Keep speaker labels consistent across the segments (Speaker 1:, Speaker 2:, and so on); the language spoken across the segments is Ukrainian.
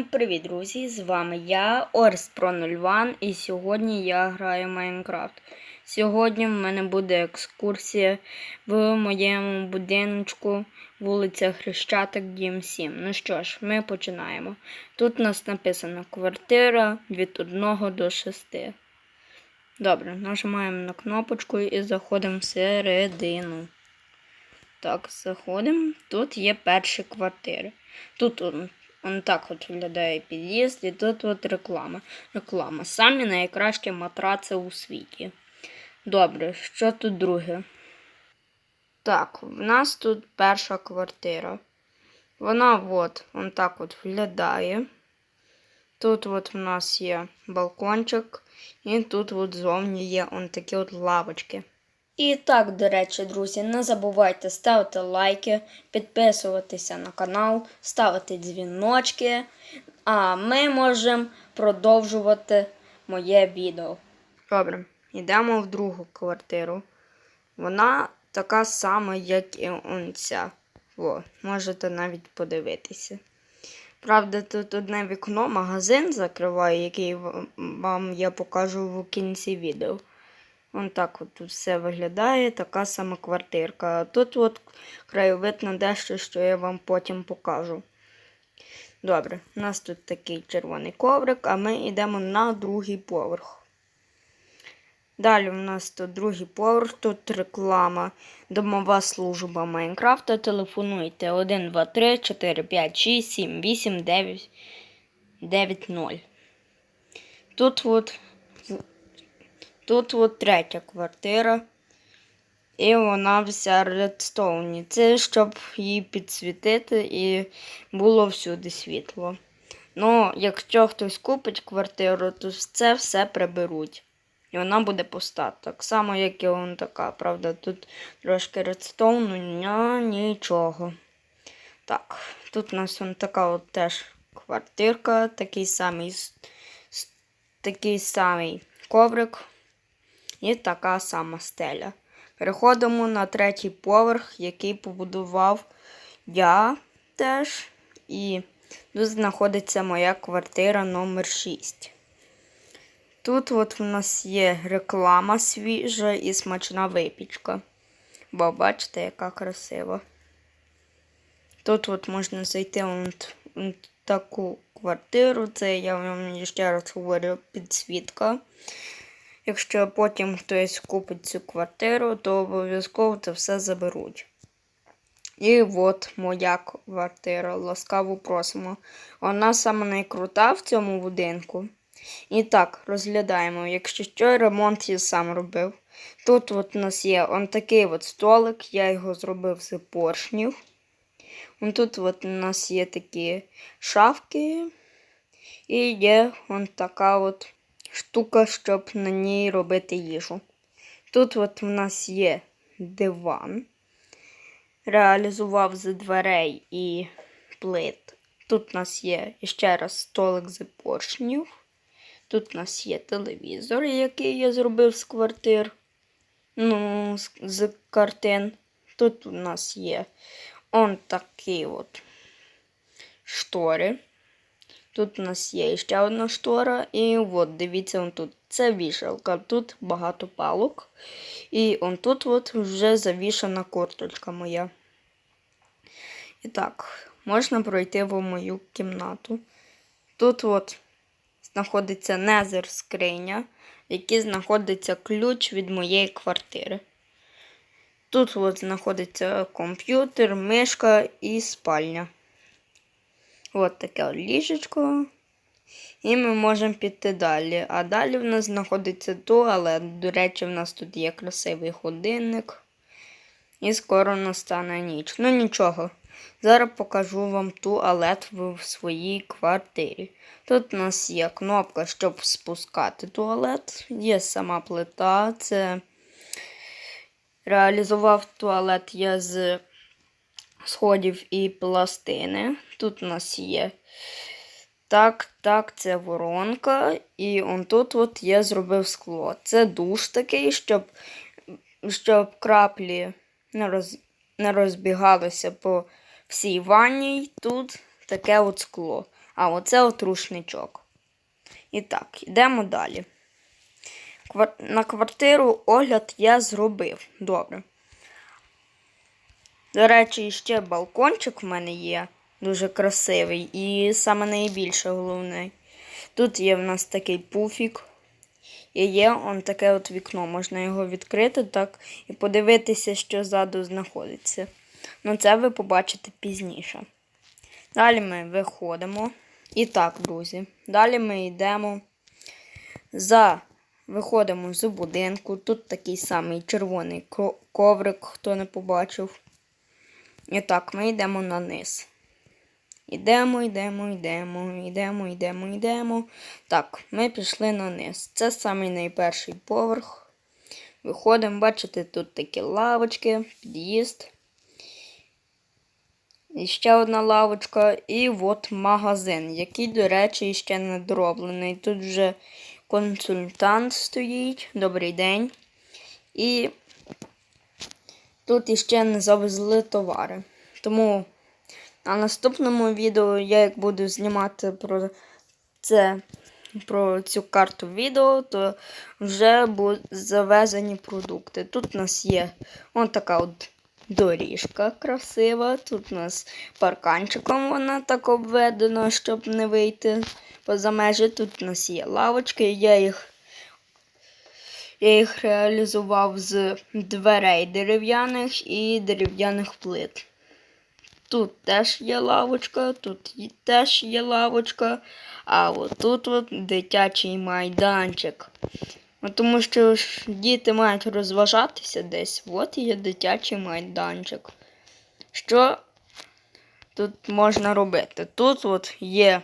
Speaker 1: Всім привіт, друзі! З вами я, Орс Pro 01, і сьогодні я граю в Майнкрафт. Сьогодні в мене буде екскурсія в моєму будиночку, вулиця Хрещатик, дім 7. Ну що ж, ми починаємо. Тут у нас написано квартира від 1 до 6. Добре, нажимаємо на кнопочку і заходимо всередину. Так, заходимо. Тут є перші квартири. Тут он, так от виглядає під'їзд, і тут от реклама. Реклама. Самі найкращі матраци у світі. Добре, що тут друге? Так, в нас тут перша квартира. Вона от, он так от виглядає. Тут от в нас є балкончик, і тут от зовні є он такі от лавочки. І так, до речі, друзі, не забувайте ставити лайки, підписуватися на канал, ставити дзвіночки, а ми можемо продовжувати моє відео. Добре, йдемо в другу квартиру. Вона така сама, як і ця. О, можете навіть подивитися. Правда, тут одне вікно, магазин закриває, який вам я покажу в кінці відео. Вон так от все виглядає, така сама квартирка. А тут от краєвид на дещо, що я вам потім покажу. Добре, у нас тут такий червоний коврик, а ми йдемо на другий поверх. Далі у нас тут другий поверх, тут реклама, домова служба Майнкрафта. Телефонуйте 1, 2, 3, 4, 5, 6, 7, 8, 9, 9, 0. Тут от Тут от третя квартира. І вона вся редстоуні. Це щоб її підсвітити і було всюди світло. Ну, якщо хтось купить квартиру, то це все приберуть. І вона буде пуста. Так само, як і вон така. Правда, тут трошки редстоуну, ня, нічого. Так, тут у нас вон така от теж квартирка, такий самий, такий самий коврик. І така сама стеля. Переходимо на третій поверх, який побудував я теж. І тут знаходиться моя квартира номер 6. Тут от у нас є реклама свіжа і смачна випічка. Бо бачите, яка красива. Тут от можна зайти в в таку квартиру. Це я вам ще раз говорю підсвітка. Якщо потім хтось купить цю квартиру, то обов'язково це все заберуть. І от моя квартира. Ласкаво просимо. Вона саме найкрута в цьому будинку. І так, розглядаємо. Якщо що, ремонт я сам робив. Тут от у нас є он такий от столик, я його зробив з поршнів. Он тут от у нас є такі шафки. І є он така от штука, щоб на ній робити їжу. Тут от в нас є диван. Реалізував з дверей і плит. Тут у нас є ще раз столик з поршнів. Тут у нас є телевізор, який я зробив з квартир. Ну, з, картин. Тут у нас є он такі от штори. Тут у нас є ще одна штора, і от дивіться, он тут це вішалка. Тут багато палок. І он тут от вже завішана курточка моя. І так, можна пройти в мою кімнату. Тут от знаходиться незер скриня, в якій знаходиться ключ від моєї квартири. Тут от знаходиться комп'ютер, мишка і спальня. От таке ліжечко. І ми можемо піти далі. А далі в нас знаходиться туалет. До речі, в нас тут є красивий годинник. І скоро настане ніч. Ну нічого. Зараз покажу вам туалет в своїй квартирі. Тут у нас є кнопка, щоб спускати туалет. Є сама плита. Це реалізував туалет я з сходів і пластини. Тут у нас є. Так, так, це воронка. І он тут от я зробив скло. Це душ такий, щоб, щоб краплі не, роз, не розбігалися по всій ванні. Тут таке от скло. А оце от рушничок. І так, йдемо далі. Квар- На квартиру огляд я зробив. Добре. До речі, ще балкончик в мене є. Дуже красивий. І саме найбільше головне. Тут є в нас такий пуфік. І є он таке от вікно. Можна його відкрити так і подивитися, що ззаду знаходиться. Ну, це ви побачите пізніше. Далі ми виходимо. І так, друзі. Далі ми йдемо за. Виходимо з будинку. Тут такий самий червоний коврик, хто не побачив. І так, ми йдемо на низ. Йдемо, йдемо, йдемо, йдемо, йдемо, йдемо. Так, ми пішли на низ. Це самий найперший поверх. Виходимо, бачите, тут такі лавочки, під'їзд. І ще одна лавочка, і от магазин, який, до речі, ще не дороблений. Тут вже консультант стоїть. Добрий день. І тут іще не завезли товари. Тому на наступному відео я як буду знімати про це, про цю карту відео, то вже будуть завезені продукти. Тут у нас є он така от доріжка красива. Тут у нас парканчиком вона так обведена, щоб не вийти поза межі. Тут у нас є лавочки, я їх. Я їх реалізував з дверей дерев'яних і дерев'яних плит. Тут теж є лавочка, тут теж є лавочка, а отут от дитячий майданчик. Ну, Тому що ж діти мають розважатися десь. От є дитячий майданчик. Що тут можна робити? Тут от є.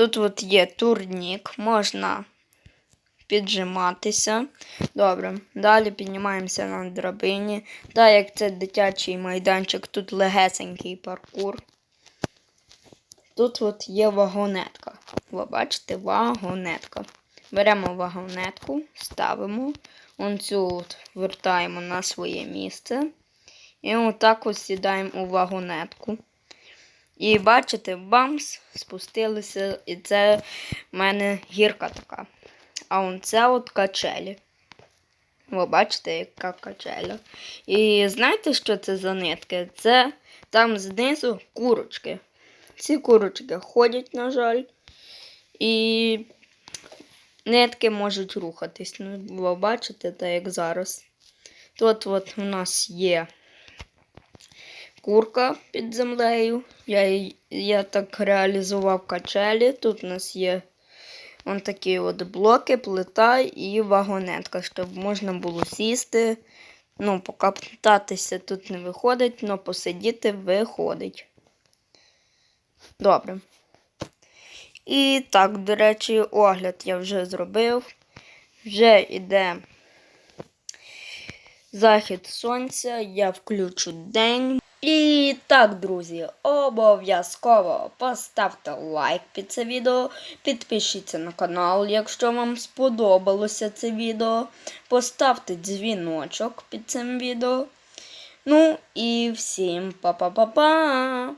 Speaker 1: Тут от є турнік, можна піджиматися. Добре, далі піднімаємося на драбині. Так як це дитячий майданчик, тут легесенький паркур. Тут от є вагонетка. Ви бачите, вагонетка. Беремо вагонетку, ставимо, он цю от вертаємо на своє місце. І отак ось сідаємо у вагонетку. І бачите, бамс, спустилися, і це в мене гірка така. А он це от качелі. Ви бачите, яка качеля. І знаєте, що це за нитки? Це там знизу курочки. Ці курочки ходять, на жаль, і нитки можуть рухатись. Ну, ви бачите, так як зараз. Тут от у нас є курка під землею. Я, я так реалізував качелі. Тут у нас є Вон такі от блоки, плита і вагонетка, щоб можна було сісти. Ну, покататися тут не виходить, але посидіти виходить. Добре. І так, до речі, огляд я вже зробив. Вже йде захід сонця, я включу день. І так, друзі, обов'язково поставте лайк під це відео, підпишіться на канал, якщо вам сподобалося це відео. Поставте дзвіночок під цим відео. Ну і всім па-па-па-па!